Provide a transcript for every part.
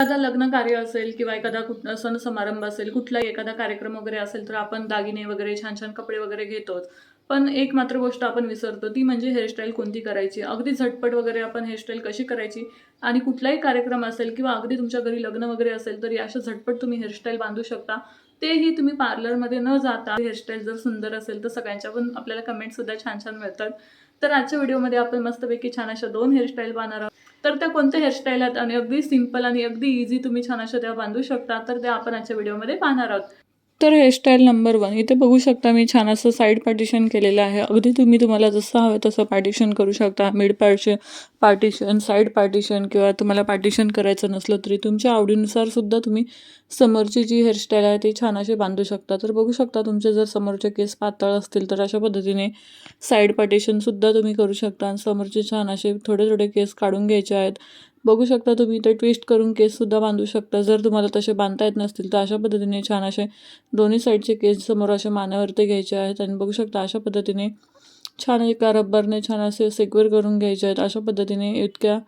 एखादा लग्न कार्य असेल किंवा एखादा सण समारंभ असेल कुठलाही एखादा कार्यक्रम वगैरे असेल तर आपण दागिने वगैरे छान छान कपडे वगैरे घेतोच. पण एक मात्र गोष्ट आपण विसरतो ती म्हणजे हेअरस्टाईल कोणती करायची? अगदी झटपट वगैरे आपण हेअरस्टाईल कशी करायची? आणि कुठलाही कार्यक्रम असेल किंवा अगदी तुमच्या घरी लग्न वगैरे असेल तर अशा झटपट तुम्ही हेअरस्टाईल बांधू शकता. तेही तुम्ही पार्लरमध्ये न जाता हेअरस्टाईल जर सुंदर असेल तर सगळ्यांच्या पण आपल्याला कमेंटसुद्धा छान छान मिळतात. तर आजच्या व्हिडिओमध्ये आपण मस्तपैकी छान अशा दोन हेअरस्टाईल बांधणार आहोत. तर त्या कोणत्या हेअरस्टाईल आहेत? आणि अगदी सिंपल आणि अगदी इझी तुम्ही छान अशा त्या बांधू शकता. तर त्या आपण आजच्या व्हिडिओमध्ये पाहणार आहोत. तर हेअरस्टाईल नंबर वन इथे बघू शकता मी छान असं साईड पार्टिशन केलेलं आहे. अगदी तुम्ही तुम्हाला जसं हवं तसं पार्टिशन करू शकता. Mid partition partition side partition किंवा तुम्हाला पार्टिशन करायचं नसलं तरी तुमच्या आवडीनुसार सुद्धा तुम्ही समोरची जी हेअरस्टाईल आहे ती छान अशी बांधू शकता. तर बघू शकता तुमचे जर समोरचे केस पातळ असतील तर अशा पद्धतीने साईड पार्टिशनसुद्धा तुम्ही करू शकता. आणि समोरचे छान असे थोडे थोडे केस काढून घ्यायचे आहेत. बघू शकता तुम्ही ते ट्विस्ट करून केससुद्धा बांधू शकता. जर तुम्हाला तसे बांधता येत नसतील तर अशा पद्धतीने छान असे दोन्ही साईडचे केस समोर असे मानेवरती घ्यायचे आहेत आणि बघू शकता अशा पद्धतीने छान एका रब्बरने छान असे सेक्युअर करून घ्यायचे आहेत. अशा पद्धतीने इतक्या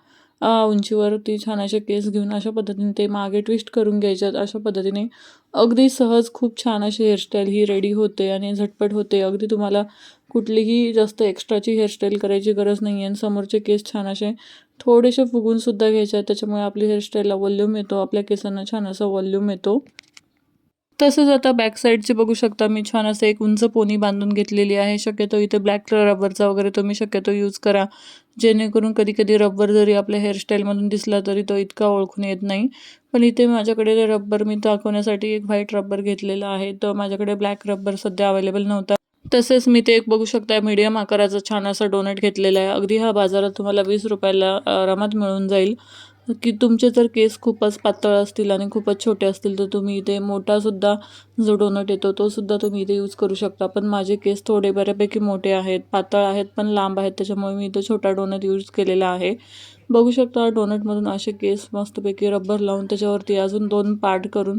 उंचीवरती छान असे केस घेऊन अशा पद्धतीने ते मागे ट्विस्ट करून घ्यायचे आहेत. अशा पद्धतीने अगदी सहज खूप छान अशी हेअरस्टाईल ही रेडी होते आणि झटपट होते. अगदी तुम्हाला कुठलीही जास्त एक्स्ट्राची हेअरस्टाईल करायची गरज नाही आहे आणि समोरचे केस छान असे थोडेसे फुगूनसुद्धा घ्यायचे आहेत. त्याच्यामुळे आपली हेअरस्टाईलला वॉल्यूम येतो. आपल्या केसांना छान असा वॉल्यूम येतो. तसंच आता बॅक साईडचे बघू शकता. मी छान असं एक उंच पोनी बांधून घेतलेली आहे. शक्यतो इथे ब्लॅक रबरचा वगैरे तुम्ही शक्यतो यूज करा. जेणेकरून कधी कधी रबर जरी आपल्या हेअरस्टाईलमधून दिसला तरी तो इतका ओळखून येत नाही. पण इथे माझ्याकडे ते रबर मी दाखवण्यासाठी एक व्हाईट रबर घेतलेला आहे. तर माझ्याकडे ब्लॅक रबर सध्या अवेलेबल नव्हता. तसेच मी ते एक बघू शकता मीडियम आकाराचा छान असा डोनेट घेतलेला आहे. अगदी हा बाजारात तुम्हाला वीस रुपयाला आरामात मिळून जाईल. की तुमचे जर केस खूपच पातळ असतील आणि खूपच छोटे असतील तर तुम्ही इथे मोठासुद्धा जो डोनट येतो तो सुद्धा तुम्ही इथे यूज करू शकता. पण माझे केस थोडे बऱ्यापैकी मोठे आहेत पातळ आहेत पण लांब आहेत. त्याच्यामुळे मी इथे छोटा डोनट यूज केलेला आहे. बघू शकता डोनटमधून असे केस मस्तपैकी रबर लावून त्याच्यावरती अजून दोन पार्ट करून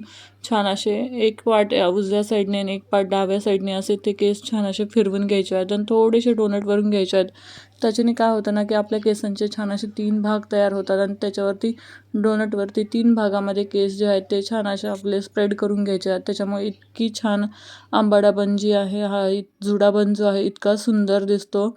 छान असे एक पार्ट उजव्या साईडने आणि एक पार्ट डाव्या साईडने असे ते केस छान असे फिरवून घ्यायचे आहेत. आणि थोडेसे डोनटवरून घ्यायचे आहेत. त्याच्याने काय होतं ना की आपल्या केसांचे छान असे तीन भाग तयार होतात आणि त्याच्यावरती डोनटवरती तीन भागामध्ये केस जे आहेत ते छान असे आपले स्प्रेड करून घ्यायचे आहेत. त्याच्यामुळे इतकी छान आंबाडा बन जी आहे हा इत- जुडा बन जो आहे इतका सुंदर दिसतो.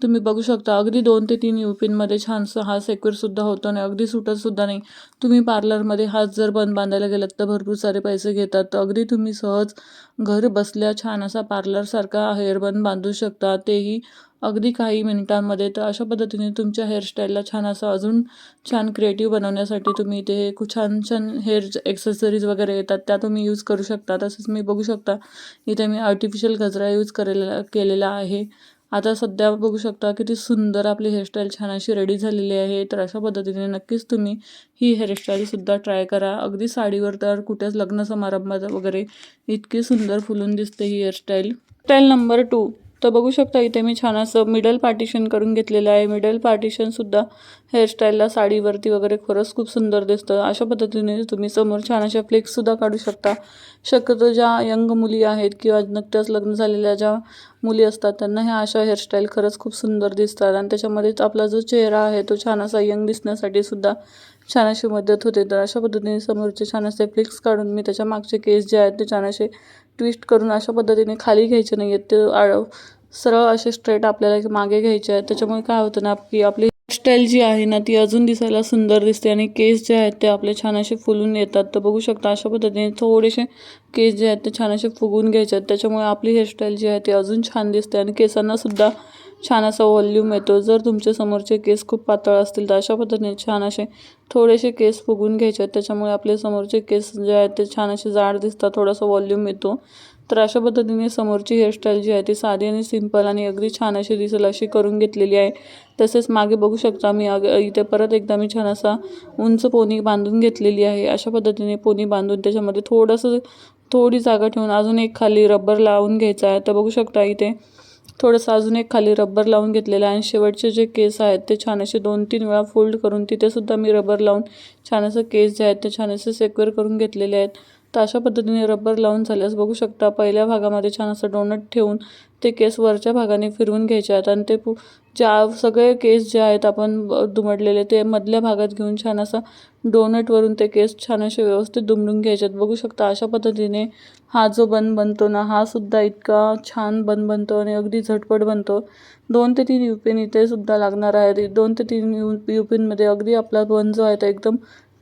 तुम्ही बघू शकता अगदी दोन ते तीन युपींमध्ये छानसं हा सेक्युअरसुद्धा होतो आणि अगदी सुटतसुद्धा नाही. तुम्ही पार्लरमध्ये हात जर बंद बांधायला गेलात तर भरपूर सारे पैसे घेतात. तर अगदी तुम्ही सहज घर बसल्या छान असा पार्लरसारखा हेअरबंद बांधू शकता. तेही अगदी काही मिनिटांमध्ये. तर अशा पद्धतीने तुमच्या हेअरस्टाईलला छान असं अजून छान क्रिएटिव्ह बनवण्यासाठी तुम्ही ते खूप छान छान हेअर एक्सेसरीज वगैरे येतात. त्या तुम्ही यूज करू शकता. तसंच मी बघू शकता इथे मी आर्टिफिशियल गजरा यूज करेला केलेला आहे. आता सध्या बघू शकता किती सुंदर आपली हेअरस्टाईल छान अशी रेडी झालेली आहे. तर अशा पद्धतीने नक्कीच तुम्ही ही हेअरस्टाईलसुद्धा ट्राय करा. अगदी साडीवर तर कुठेच लग्न समारंभात वगैरे इतकी सुंदर फुलून दिसते ही हेअरस्टाईल स्टाईल नंबर टू तर बघू शकता इथे मी छान असं मिडल पार्टिशन करून घेतलेलं आहे. मिडल पार्टिशनसुद्धा हेअरस्टाईलला साडीवरती वगैरे खरंच खूप सुंदर दिसतं. अशा पद्धतीने तुम्ही समोर छान अशा फ्लेक्ससुद्धा काढू शकता. शक्यतो ज्या यंग मुली आहेत किंवा नुकत्याच लग्न झालेल्या ज्या मुली असतात त्यांना ह्या अशा हेअरस्टाईल खरंच खूप सुंदर दिसतात. आणि त्याच्यामध्येच आपला जो चेहरा आहे तो छान असा यंग दिसण्यासाठी सुद्धा छान अशी मदत होते. तर अशा पद्धतीने समोरचे छान असे फ्लिक्स काढून मी त्याच्या मागचे केस जे आहेत ते छान असे ट्विस्ट करून अशा पद्धतीने खाली घ्यायचे नाही आहेत ते आळ सरळ असे स्ट्रेट आपल्याला मागे घ्यायचे आहेत. त्याच्यामुळे काय होतं ना की आपली स्टाईल जी आहे ना ती अजून दिसायला सुंदर दिसते आणि केस जे आहेत ते आपले छान असे फुलून येतात. तर बघू शकता अशा पद्धतीने थोडेसे केस जे आहेत ते छान असे फुगून घ्यायचे आहेत. त्याच्यामुळे आपली हेअरस्टाईल जी आहे ती अजून छान दिसते आणि केसांना सुद्धा छान असा व्हॉल्यूम येतो. जर तुमचे समोरचे केस खूप पातळ असतील तर अशा पद्धतीने छान असे थोडेसे केस फुगून घ्यायचे आहेत. त्याच्यामुळे आपले समोरचे केस जे आहेत ते छान असे जाड दिसतात थोडासा व्हॉल्यूम येतो. तर अशा पद्धतीने समोरची हेअरस्टाईल जी आहे ती साधी आणि सिंपल आणि अगदी छान अशी दिसेल अशी करून घेतलेली आहे. तसेच मागे बघू शकता मी अग इथे परत एकदा मी छान असा उंच पोनी बांधून घेतलेली आहे. अशा पद्धतीने पोनी बांधून त्याच्यामध्ये थोडंसं थोडी जागा ठेवून अजून एक खाली रबर लावून घ्यायचा आहे. तर बघू शकता इथे थोडंसं अजून एक खाली रबर लावून घेतलेलं आहे आणि शेवटचे जे केस आहेत ते छान असे दोन तीन वेळा फोल्ड करून तिथेसुद्धा मी रबर लावून छान असं केस जे आहेत ते छान असे सेक्युअर करून घेतलेले आहेत. तर अशा पद्धतीने रबर लावून झाल्यास बघू शकता पहिल्या भागामध्ये छान असं डोनट ठेवून ते केस वरच्या भागाने फिरवून घ्यायचे आहेत आणि ते पु ज्या सगळे केस जे आहेत आपण दुमडलेले ते मधल्या भागात घेऊन छान असं डोनटवरून ते केस छान असे व्यवस्थित दुमडून घ्यायचे आहेत. बघू शकता अशा पद्धतीने हा जो बन बनतो ना हा सुद्धा इतका छान बन बनतो आणि अगदी झटपट बनतो. दोन ते तीन युपिन इथे सुद्धा लागणार आहे दोन ते तीन यु युपिनमध्ये अगदी आपला बन जो आहे तो एकदम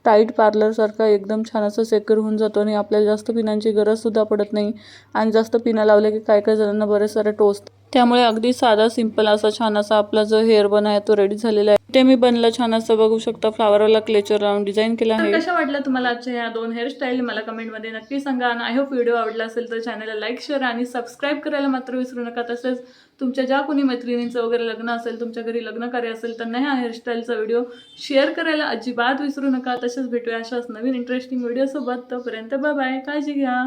टाईट पार्लरसारखा एकदम छान असं सेक्युर होऊन जातो आणि आपल्याला जास्त पिनांची गरजसुद्धा पडत नाही. आणि जास्त पिनं लावल्या की काय काय जणांना बरेच सारे टोच त्यामुळे अगदी साधा सिंपल असा छान असा आपला जो हेअर बन आहे तो रेडी झालेला आहे. ते मी बनला छान असं बघू शकता फ्लावरवाला क्लेचर लावून डिझाईन केला आहे. कशा वाटल्या तुम्हाला आजच्या ह्या दोन हेअरस्टाईल मला कमेंटमध्ये नक्की सांगा. आणि आय होप व्हिडिओ आवडला असेल तर चॅनलला लाईक शेअर आणि सबस्क्राईब करायला मात्र विसरू नका. तसेच तुमच्या ज्या कोणी मैत्रिणींचं वगैरे लग्न असेल तुमच्या घरी लग्न कार्य असेल त्यांना ह्या हेअरस्टाईलचा व्हिडिओ शेअर करायला अजिबात विसरू नका. तसेच भेटूया अशाच नवीन इंटरेस्टिंग व्हिडिओसोबत तोपर्यंत बाय बाय काळजी घ्या.